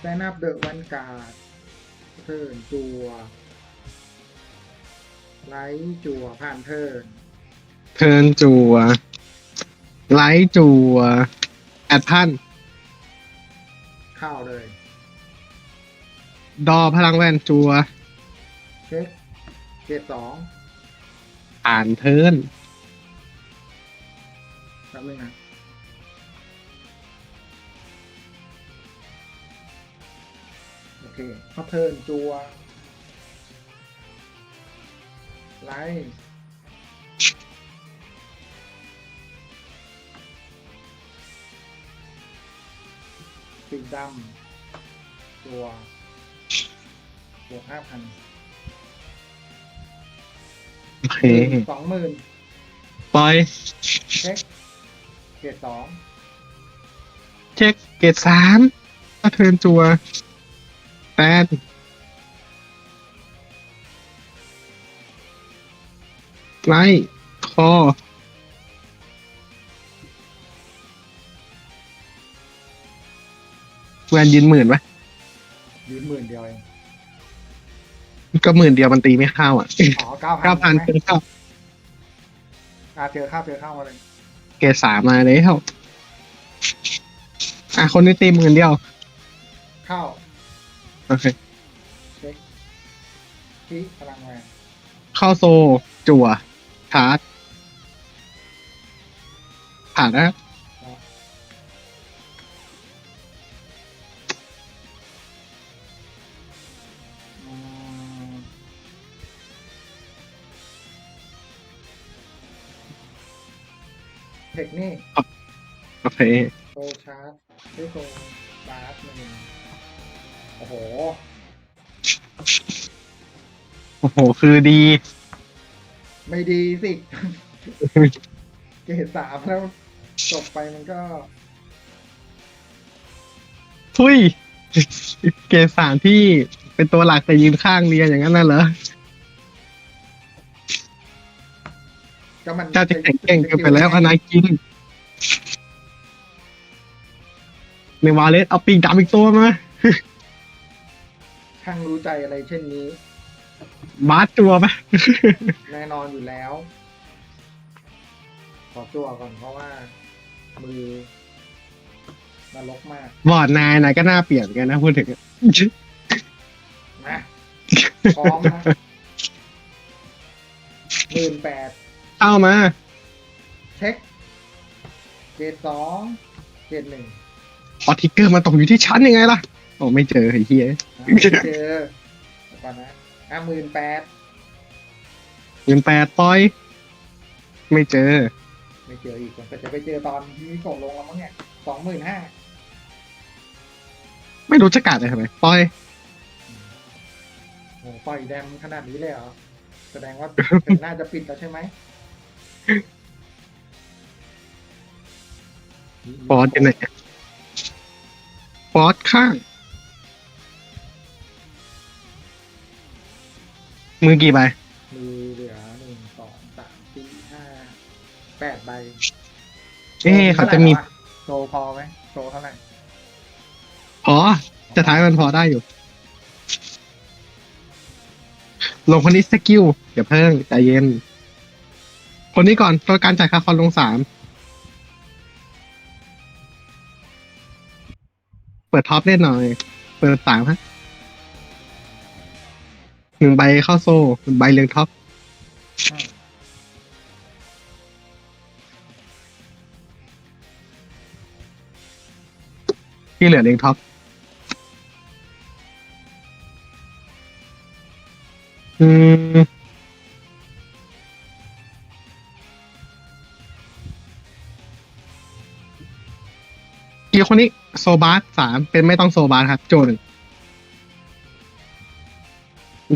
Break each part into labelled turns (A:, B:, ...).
A: แซนอัพเดอะวันการ์ดเทิร์นจัวไลท์จัวผ่านเทิร์น
B: เทิร์นจัวไลท์จัวแอดพัน
A: เข้าเลย
B: ดอพลังแวนจัว
A: เช็คเกตสอง
B: อ่านเทิร์น
A: แป๊บนึงนะ เคเข้าเทิร์นจัวไลท์สีดำตัวบวกห้าพัน
B: โอเค
A: สองหมื่น
B: ปล่อย
A: เช็คเกตสอง
B: เช็คเกตสามก็เทิร์นจัว แตนไลท์คอแวนยืนหมื่นปะ
A: ยืนหมื่นเดียวเอง
B: ก็หมื่นเดียวมันตีไม่เข้าอะ
A: อ๋อเก้าพัน
B: เก้าพันเป็นเข้า
A: อ่าเจอเข้าเจอเข้ามาเลย
B: เกรดสามมาแล้วอะคนนี้ตีหมื่นเดียว
A: เข้า
B: โอเค
A: เช็คที่พลังแรง
B: เข้าโซ จั่วชาร์จผ่านนะครับ
A: อืมเทคนี่
B: โอเค
A: โซชาร์จด้วยโซบาร์หนึ่ง โอ้โห
B: โอ้โห คือดี
A: ไม่ดีสิ เกรดสามแล้วจบไปมันก็
B: ทุย เกรดสามที่เป็นตัวหลักแต่ยืนข้างเรียนอย่างนั้นน่ะเหรอ
A: ก็มัน
B: เจ้าจะแข่งเก่งเกันไปแล้วอนาคินในวาเลสเอาปีกดำอีกตัวมา
A: ช่างรู้ใจอะไรเช่นนี้
B: บาสจัวไป
A: แน่นอนอยู่แล้ว ขอตัวก่อนเพราะว่า มือนรกมาก
B: บอร์ดนายนายก็น่าเปลี่ยนกันนะพูดถึง
A: นะ พร้อมนะหมื่นแปด
B: เข้ามา
A: เช็ค เกตสอง เกตหนึ่ง
B: พอทิกเกอร์มันตกอยู่ที่ชั้นยังไงล่ะ โอ้ไม่เจอไอ้เฮีย
A: อะไม่เจอเดี๋ยวก่อนนะอะหมื่นแปด
B: เงินแปดปล่อย ไม่เจอ
A: ไม่เจออีกแต่จะไปเจอตอนที่ส่งลงแล้วมั้งเนี่ยสองหมื่นห้า
B: ไม่รู้จะกัดอะไรทำไมปล่อย
A: โอ้ปล่อยแดมขนาดนี้เลยเหรอ แสดงว่า ถึงน่าจะปิดแล้วใช่ไหม
B: ฟอสกันไหนฟอสข้าง มือกี่ใบ
A: มีเหลือหนึ่งสองสามสี่ห้าแปดใบ
B: เอ๊ะเขาจะมี
A: โซพอไหมโซเท่าไหร่
B: อ๋อ จะท้ายมันพอได้อยู่ ลงคนนี้สกิลอย่าเพิ่งใจเย็น คนนี้ก่อนตัวการจ่ายค่าคอนลงสามเปิดท็อปเล่นหน่อย เปิดสามฮะ หนึ่งใบเข้าโซ่หนึ่งใบเรียงท็อปที่เหลือเรียงท็อปอืมอีกคนนี้โซบาสสามเป็นไม่ต้องโซบาสครับ โจหนึ่ง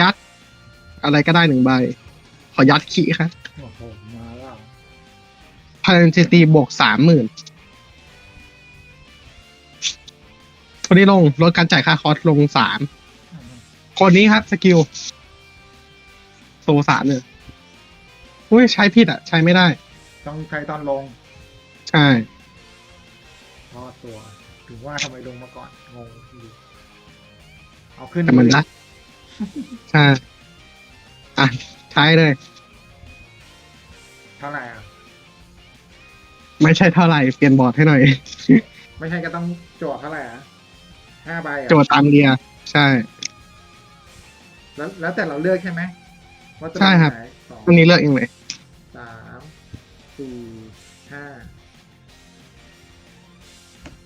B: ยัด อะไรก็ได้หนึ่งใบ ขอยัดขี้ครับ
A: โอ้โหมาแล้ว
B: พลังจิตีบวกสามหมื่นคนนี้ลงลดการจ่ายค่าคอร์สลงสามคนนี้ครับสกิลโซสามเนี่ยอุ้ยใช้ผิดอะ ใช้ไม่ได้
A: ต้องใช้ตอนลง
B: ใช่
A: ทอดตัว ถึงว่าทำไมลงมาก่อนงงอยู่เอาขึ้น
B: แต่มันได้ ใช่อะใช้เลย
A: เท่าไหร่อะ
B: ไม่ใช่เท่าไหร่เปลี่ยนบอร์ดให้หน่อย
A: ไม่ใช่ก็ต้องโจทย์เท่าไหร่อะห้าใบอะ
B: โจทย์ตามเรีย ใช่
A: แล้วแล้วแต่เราเลือกใช่ไหมว่าจะ
B: ใช่ครับ
A: ไหนสอง
B: วันนี้เลือกเองเลย
A: สามสี่ห้า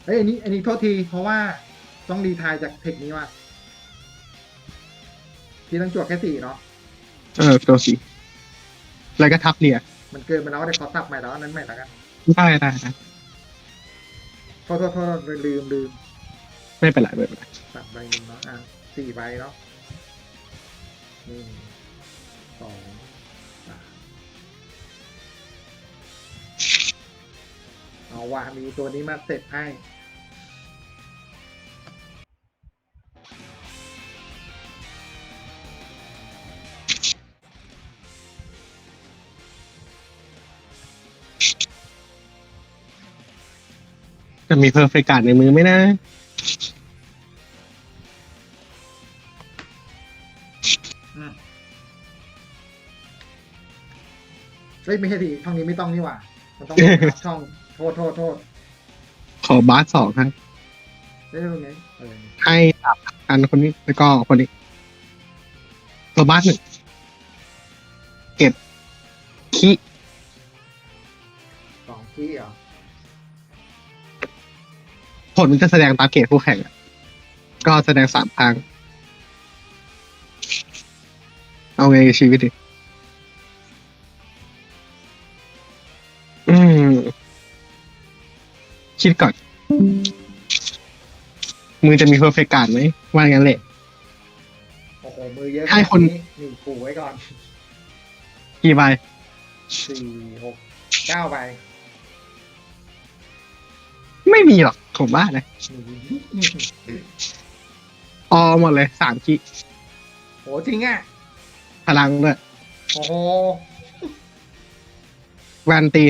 A: เอ้ยอันนี้ อันนี้โทษที เพราะว่าต้องรีไทายจากเทคนี้ว่ะ ที่ต้องจวดแค่สี่เนาะ
B: เออตัวสีแล้วก็ทับเรีย
A: มันเกินไปแล้วเดี๋ยวขอตับใหม่แล้วอันนั้นใหม่แล้วกัน
B: ได้ได้ได้
A: โทษโทษโทษลืมลืม
B: ไม่เป็นไรไม่เป็นไร
A: ตัดใบหนึ่งเนาะอะสี่ใบเนาะหนึ่งสองสามเอาว่ามีตัวนี้มาเสร็จให้
B: จะมีเพอร์เฟกต์ในมือไหมนะ
A: เฮ้ยไม่ใช่ทีช่องนี้ไม่ต้องนี่หว่ามันต้อง ช่องโทษโทษโทษ
B: ขอบาสสองครับ
A: ได้ตรงไหนเออ
B: ให้ตับอันคนนี้แล้วก็คนนี้ตัวบาสหนึ่งเก็บคี
A: สองที่เหรอ
B: ผลมันจะแสดงตามเกตผู้แข่งอะก็แสดงสามครั้ง เอาไงกับชีวิตดิอืม คิดก่อน มือจะมีเพอร์เฟกต์การไหมว่างั้นแหละ
A: โอ้โหมือเยอะ
B: ให้คน
A: ขนาดหนึ่งขู่ไว้ก่อน
B: กี่ใบ
A: สี่หกเก้าใบ
B: ไม่มีหรอก ผมว่านะออหมดเลยสามคิ
A: โหจริงอะ
B: พลังด้วย
A: โอ้โห
B: แวนตี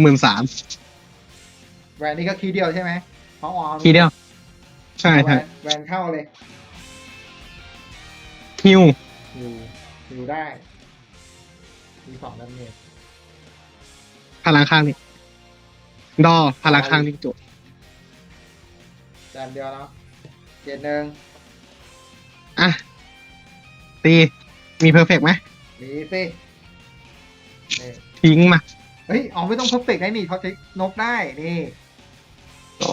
B: หมื่นสาม
A: แหวนนี้ก็คีย์เดียวใช่ไหมเพราะออม
B: ทีเดียว ใช่
A: แหว
B: ใช่
A: นแหวนเข้าเลย
B: ฮิว
A: อยู่อยู่ได้ มีสองดาเมจ
B: พลังข้างนี้ดอพลังข้างนี้จบ
A: แจมเดียวแล้วเจ็ดหนึ่ง
B: อะตีมีเพอร์เฟกไหม
A: มีสินี่
B: ทิ้งมา
A: เฮ้ยอ๋อไม่ต้องเพอร์เฟกต์ได้นี่เขาใช้นกได้นี่
B: โอ้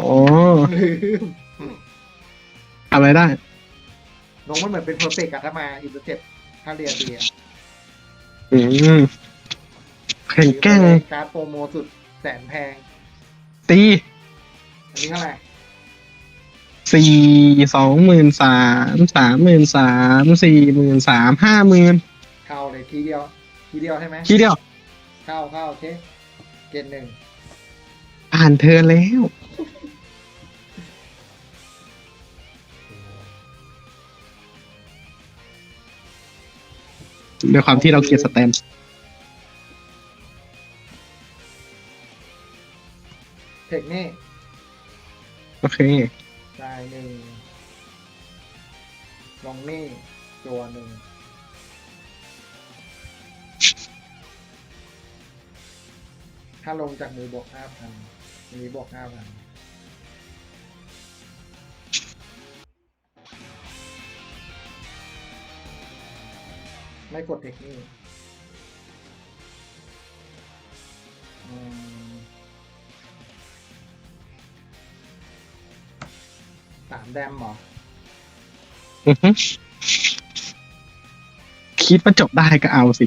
A: ลืม
B: ทำอะไรได้
A: นกมันเหมือนเป็นเพอร์เฟกต์อะถ้ามาอินเตอร์เจ็ดถ้าเรียนดีอะ
B: อืมแข่งแกล้ง
A: การ์ดโปรโมสุดแสนแพง
B: ตี
A: อันนี้เท่าไหร่
B: สี่สองหมื่นสามสามหมื่นสามสี่หมื่นสามห้าหมื่น
A: เข้าเลยทีเดียว ทีเดียวใช่ไหม
B: ทีเดียว
A: เข้าเข้าโอเคเกณฑ์หนึ่ง
B: ผ่านเทิร์นแล้ว ด้วยความที่เราเกลียดสแตมป์
A: เทคนี่
B: โอเค
A: จ่ายหนึ่งลองนี่ตัวหนึ่งถ้าลงจากมือบวกห้าพันมีบวกห้าพันไม่กดเทคนี่อืามแดมเหรอ
B: อือฮึคิดว่าจบได้ก็เอาสิ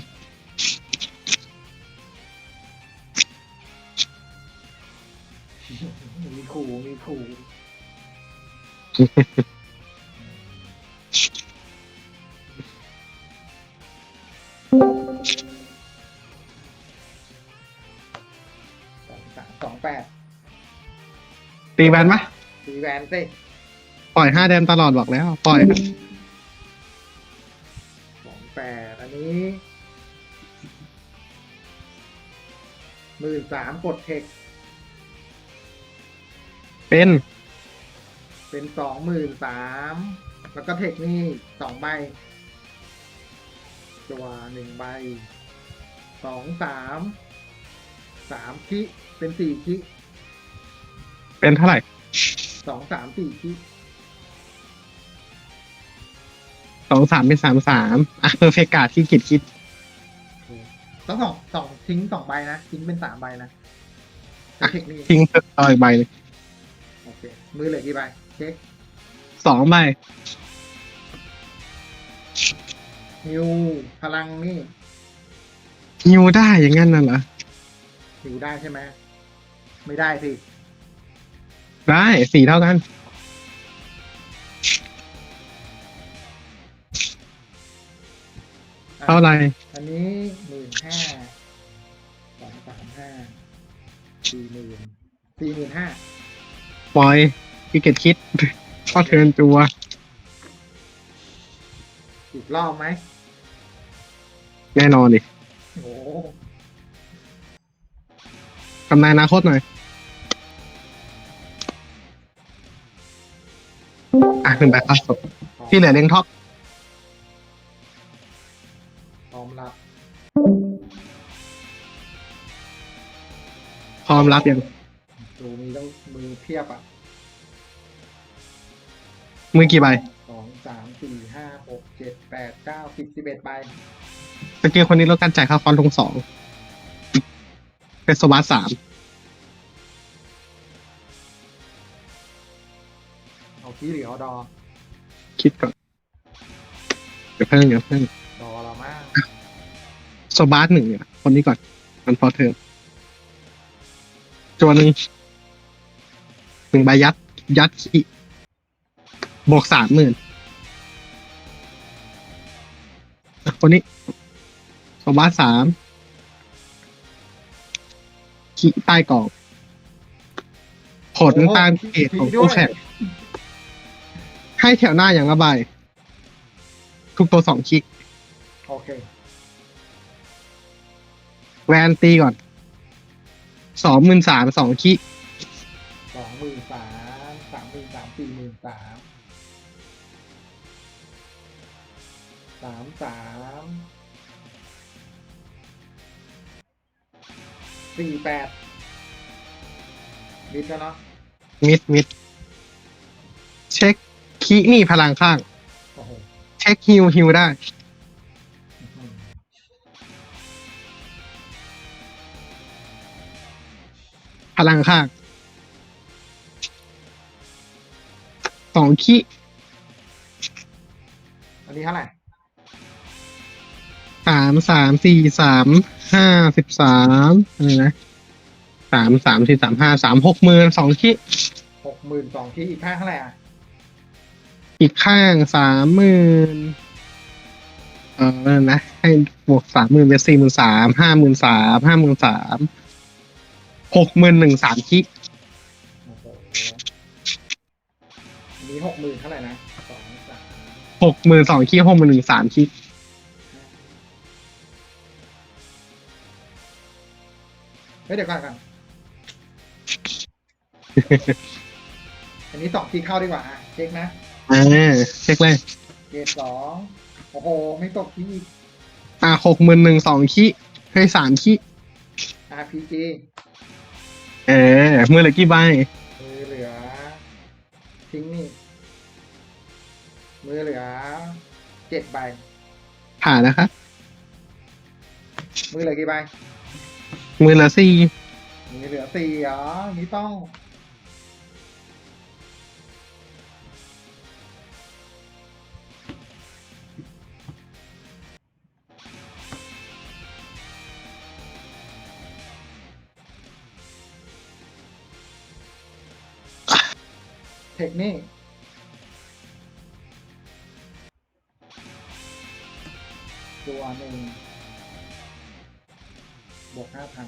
A: มีขู่มีขู่สองสามสองแปด
B: ตีแบนไหม
A: สีแวนสิ
B: ปล่อยห้าแดมตลอดบอกแล้ว ปล่อย
A: สองแปดอันนี้หมื่นสามกดเทค
B: เป็น
A: เป็นสองหมื่นสามแล้วก็เทคนี่สองใบ ตัวหนึ่งใบสองสามสามคิเป็นสี่คิ
B: เป็นเท่าไหร่
A: สองสามสี่คิ
B: สองสามเป็นสามสามอะเพอร์เฟกาที่กิดคิด
A: ต้องสองสองทิ้งสองใบนะทิ้งเป็นสามใบนะ
B: อะ
A: เทคนี่
B: ทิ้งเอาอีกใบเลย
A: โอเคมือเหลือกี่ใบเช็ค
B: สองใบ
A: ฮิวพลังนี่
B: ฮิวได้อย่างงั้นน่ะเหรอ
A: ฮิวได้ใช่ไหมไม่ได้สิ
B: ได้สี่เท่ากัน เท่าไหร่
A: อันนี้หมื่นห้าสองสามห้าสี่หมื่นสี่หมื่นห้า
B: ปล่อยที่เกิดคิดก็เทิร์นตัว
A: อีกรอบไหม
B: แน่นอนดิ
A: โอ้โห
B: กำนายอนาคตหน่อย อะหนึ่งใบครับที่เหลือเลี้ยงท็อป
A: พร้อมรับ
B: ยัง
A: ดูมีต้องมือเพียบอะ
B: มือกี่ใบ
A: สองสามสี่ห้าหกเจ็ดแปดเก้าสิบสิบเอ็ดใบ
B: สกิลคนนี้ลดการจ่ายค่าฟอนต์ลงสองเป็นสวัสดสาม
A: เอาที่เหลือเอาดอ
B: คิดก่อนเดี๋ยวเพิ่งเดี๋ยวเพิ่ง
A: ดอเรามาก
B: สวัสดหนึ่งเนี่ยคนนี้ก่อนมันพอเทิร์น จวนหนึ่งหนึ่งใบยัด ยัดขี้บวกสามหมื่นอะคนนี้สวัสดสามขี้ใต้กล่องผลตามเกตของคู่แข่งให้แถวหน้าอย่างละใบทุกตัวสองคลิก
A: โอเค
B: แวนตีก่อน สองหมื่นสามสองคลิก
A: สองหมื่นสามสามหมื่นสามสี่หมื่นสามสามสามสี่แปดบิดแล้วเนาะ
B: มิดมิดเช็คคีนี่พลังข้าง
A: โอ้โห
B: เช็คฮิวฮิวได้ พลังข้างสองคี
A: อันนี้เท่าไหร่
B: สามสามสี่สามห้าสิบสามอะไรนะสามสามสี่สามห้าสามหกหมื่นสองคี
A: หกหมื่นสองที่อีกข้างเท่าไหร่อะ
B: อีกข้างสามหมื่นเออนะ ให้บวกสามหมื่นเป็นสี่หมื่นสามห้าหมื่นสามห้าหมื่นสาม หกหมื่นหนึ่งสามคี
A: โอ้โหอันนี้หกหมื่นเท่าไหร่นะสองสาม
B: หกหมื่นสองคีหกหมื่นหนึ่งสามคี
A: เฮ้ยเดี๋ยวก่อนก่อน อันนี้สองทีเข้าดีกว่าอะเช็คนะ
B: อ่าเช็คเลย
A: เกรดสองโอ้โห ไม่ตกทีอีก
B: อ่าหกหมื่นหนึ่งสองคีให้สามคี
A: RPG
B: เออมือเหลือกี่ใบ
A: มือเหลือ ทิ้งนี่ มือเหลือเจ็ดใบ
B: ผ่านนะครับ
A: มือเหลือกี่ใบ
B: มือเหลือสี่
A: มือเหลือสี่เหรอนี่ต้อง เทคนี่ตัวหนึ่งบวกห้าพัน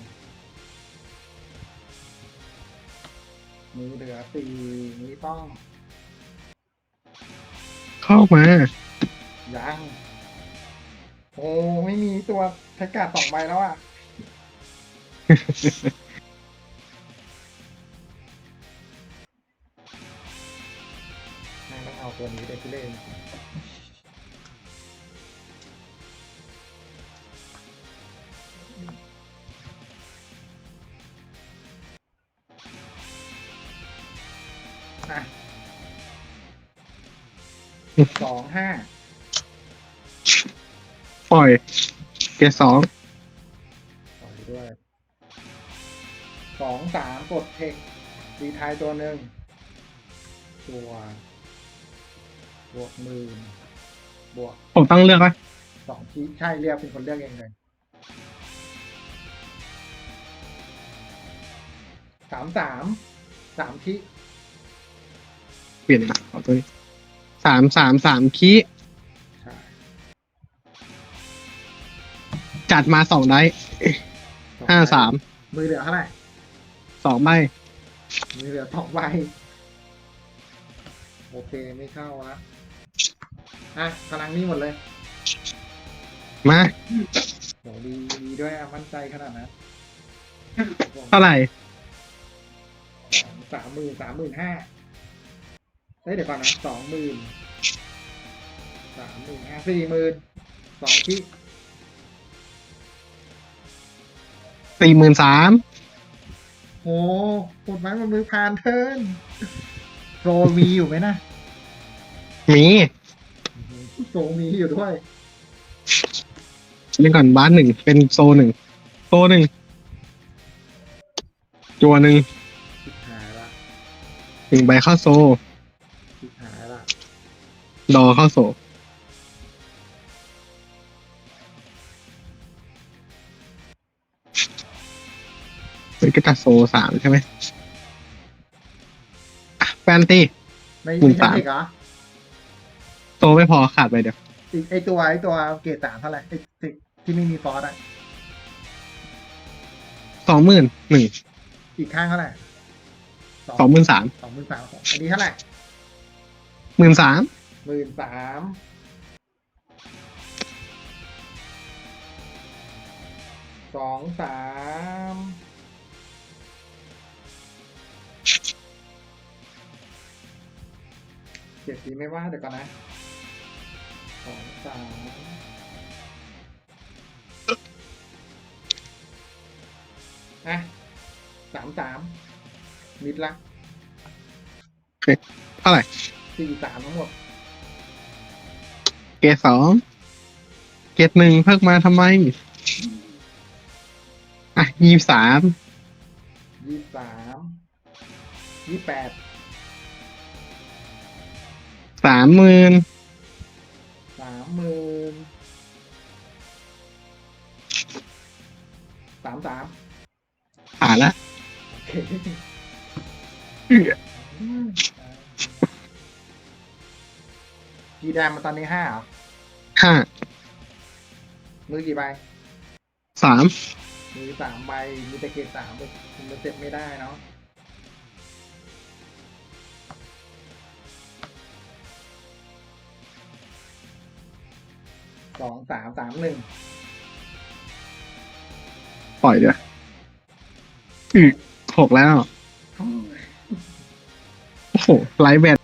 A: มือเหลือสี่นี้ต้อง
B: เข้ามา
A: ยังโอ้ไม่มีตัวแท็กการ์ดสองใบแล้วอะ ต้องเอาตัวนี้ไปเล่นอะสองห้า
B: ปล่อย เกรดสอง
A: ต่อยด้วยสองสามกดเทคดีทายตัวหนึ่งตัว บวกหมื่นบวก
B: ผมต้องเลือกไหม
A: สองที่ใช่เรียกเป็นคนเลือกเองเลยสามสามสามที่
B: เปลี่ยนนะเอาตัวนี้สามสามสามคี
A: ใช่
B: จัดมาสองได้
A: สอง
B: ห้า
A: ใบ
B: สาม
A: มือเหลือเท่าไหร่
B: สองใบ
A: มือเหลือสองใบโอเคไม่เข้าละ อะพลังนี้หมดเลย
B: มา
A: โหดีดีด้วยอะมั่นใจขนาดนั้น
B: เท่าไหร่
A: สามหมื่นสามหมื่นห้าเฮ้ยเดี๋ยวก่อนนะสองหมื่นสามหมื่นห้าสี่หมื่นสองที่
B: สี่หมื่นสาม
A: โอ้ปวดไม้บนมือพานเทิร์นโซมีอยู่ไหมนะ
B: มี
A: โซมีอยู่ด้วย
B: เล่นก่อนบ้านหนึ่งเป็นโซหนึ่งโซหนึ่งจัวหนึ่ง
A: ชิบหายละ
B: หนึ่งใบเข้าโซ
A: ชิบหายละ
B: ดอเข้าโซเฮ้ยก็จะโซสามใช่ไหมอะแฟนตี
A: ไม่
B: หมื่
A: ไม่
B: น
A: ใช่
B: สาม
A: เด็กเหรอ
B: โซไม่พอขาดไปเดี๋ยว
A: อีกไอตัวไอตัวเกรดสามเท่าไหร่ไอที่ที่ไม่มีฟอสอะ
B: สองหมื่นหนึ่ง
A: อีกข้างเท่าไหร่
B: สองหมื่นสาม
A: สองหมื่นสามอันนี้เท่าไหร่
B: หมื่นสาม
A: หมื่นสามสองสามเจ็ดดีไม่ว่าเดี๋ยวก่อนนะส องสามอะสามสามมิดละ
B: เท่าไหร่
A: สี่สามทั้งหมด
B: เกรดสองเกรดหนึ่งเพิ่มมาทำไม อะยี่สาม
A: ยี่สามยี่แปด
B: สามหมื่น
A: สาม หมื่นสามสาม
B: ผ่านละ
A: โอเค
B: เอื้อ
A: กี่แดมมาตอนนี้ห้าเหรอ
B: ห้า
A: มือกี่ใบ
B: สาม
A: มือสามใบมีแต่เกรดสามไปคุณมันเสร็จไม่ได้เนาะ สองสามสามหนึ่ง
B: ปล่อยเดี๋ยวอือหกแล้ว โอ้โหไลฟ์แบต